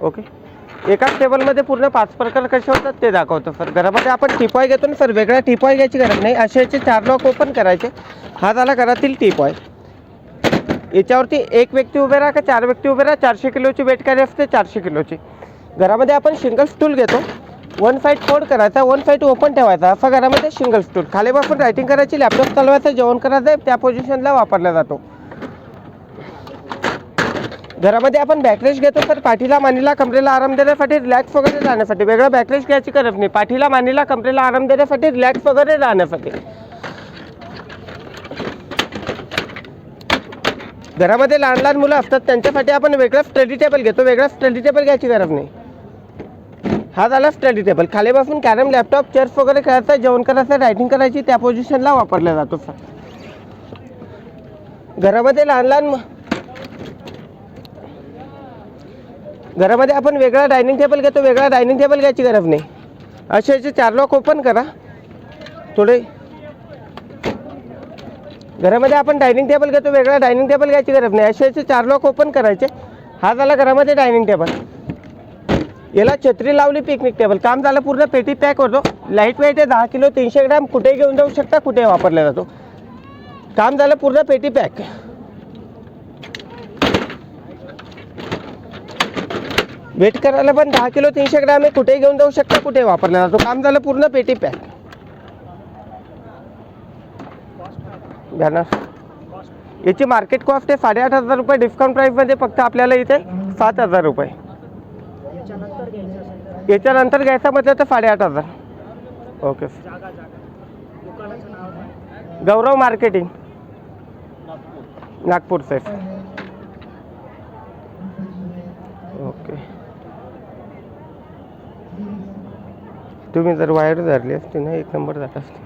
Okay. एकाच टेबलमध्ये पूर्ण पाच प्रकार कसे होतात ते दाखवतो सर घरामध्ये आपण टिपॉय घेतो ना सर वेगळा टिपॉय घ्यायची गरज नाही. असे याचे चार लॉक ओपन करायचे. हा झाला घरातील टिपॉय याच्यावरती एक व्यक्ती उभे राहा का? चार व्यक्ती उभे राहा. चारशे किलोची वेट काय असते चारशे किलोची. घरामध्ये आपण सिंगल स्टूल घेतो. वन साईड फोल्ड करायचा वन साईड ओपन ठेवायचा. असा घरामध्ये सिंगल स्टूल खाली बसून रायटिंग करायची लॅपटॉप चालवायचं जेवण करायचं त्या पोझिशनला वापरला जातो. घरामध्ये आपण बॅकरेश घेतो तर पाठीला मानेला कमरेला आराम देण्यासाठी रिलॅक्स वगैरे राहण्यासाठी. वेगळा बॅकरेश घ्यायची गरज नाही. पाठीला मानेला कमरेला आराम देण्यासाठी रिलॅक्स वगैरे राहण्यासाठी. घरामध्ये लहान लहान मुलं असतात त्यांच्यासाठी आपण वेगळा स्टडी टेबल घेतो. वेगळा स्टडी टेबल घ्यायची गरज नाही. हा झाला स्टडी टेबल खाली बसून कॅरम लॅपटॉप चेअर्स वगैरे खेळायचा जेवण करायचं रायटिंग करायची त्या पोझिशनला वापरला जातो. सर घरामध्ये लहान लहान घरामध्ये आपण वेगळा डायनिंग टेबल घेतो वेगळा डायनिंग टेबल घ्यायची गरज नाही. असे याचे चार लॉक ओपन करा. थोडे. घरामध्ये आपण डायनिंग टेबल घेतो वेगळा डायनिंग टेबल घ्यायची गरज नाही. असे याचे चार लॉक ओपन करायचे. हा झाला घरामध्ये डायनिंग टेबल. याला छत्री लावली पिकनिक टेबल काम झालं पूर्ण पेटी पॅक होतो. लाइट वेट आहे दहा किलो तीनशे ग्रॅम. कुठे घेऊन जाऊ शकता कुठे वापरला जातो. काम झालं पूर्ण पेटी पॅक वेट करायला पण दहा किलो तीनशे ग्रॅम आहे. कुठेही घेऊन जाऊ शकता कुठे वापरला जातो काम झालं पूर्ण पेटी पॅक. बॅनर याची मार्केट कॉस्ट आहे साडेआठ हजार रुपये. डिस्काउंट प्राईसमध्ये फक्त आपल्याला इथे सात हजार रुपये. याच्यानंतर घ्यायचं म्हटलं तर साडेआठ हजार. Okay Gaurav marketing Nagpur. Nagpur safe okay तुम्ही जर वायर धरली असती ना एक नंबर जात असते.